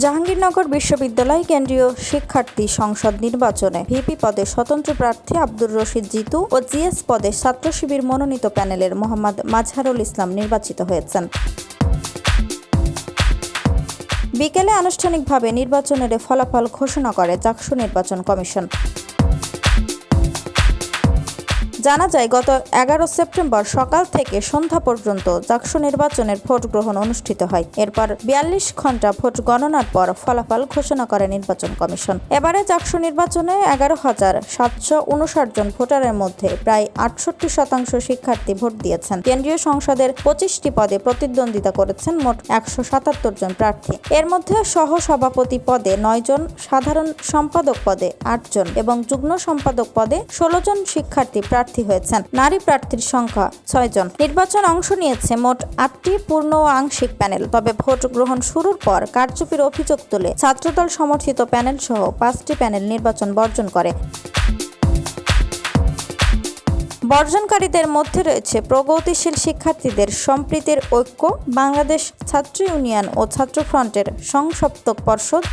জাহাঙ্গীরনগর বিশ্ববিদ্যালয় কেন্দ্রীয় শিক্ষার্থী সংসদ নির্বাচনে ভিপি পদে স্বতন্ত্র প্রার্থী আব্দুর রশিদ জিতু ও জিএস পদে ছাত্র শিবির মনোনীত প্যানেলের মোহাম্মদ মাজহারুল ইসলাম নির্বাচিত হয়েছেন। বিকেলে আনুষ্ঠানিকভাবে নির্বাচনের ফলাফল ঘোষণা করে চাকসু নির্বাচন কমিশন। জানা যায়, গত এগারো সেপ্টেম্বর সকাল থেকে সন্ধ্যা পর্যন্ত চাকসু নির্বাচনের ভোট গ্রহণ অনুষ্ঠিত হয়। এরপর বিয়াল্লিশ ঘণ্টা ভোট গণনার পর ফলাফল ঘোষণা করে নির্বাচন কমিশন। এবারে চাকসু নির্বাচনে এগারো হাজার সাতশো উনষাট জন ভোটারের মধ্যে প্রায় আটষট্টি শতাংশ শিক্ষার্থী ভোট দিয়েছেন। কেন্দ্রীয় সংসদের পঁচিশটি পদে প্রতিদ্বন্দ্বিতা করেছেন মোট একশো সাতাত্তর জন প্রার্থী। এর মধ্যে সহ সভাপতি পদে নয় জন, সাধারণ সম্পাদক পদে আটজন এবং যুগ্ম সম্পাদক পদে ষোলো জন শিক্ষার্থী প্রার্থী হয়েছেন। নারী প্রার্থীর সংখ্যা ছয় জন। নির্বাচন অংশ নিয়েছে মোট আটটি পূর্ণ ও আংশিক প্যানেল। তবে ভোট গ্রহণ শুরুর পর কারচুপির অভিযোগ তুলে ছাত্রদল সমর্থিত প্যানেল সহ পাঁচটি প্যানেল নির্বাচন বর্জন করে। বর্জনকারীদের মধ্যে রয়েছে প্রগতিশীল শিক্ষার্থীদের সম্প্রীতির ঐক্য, বাংলাদেশ ছাত্র ইউনিয়ন ও ছাত্র ফ্রন্টের সংসপ্তক পর্ষদ।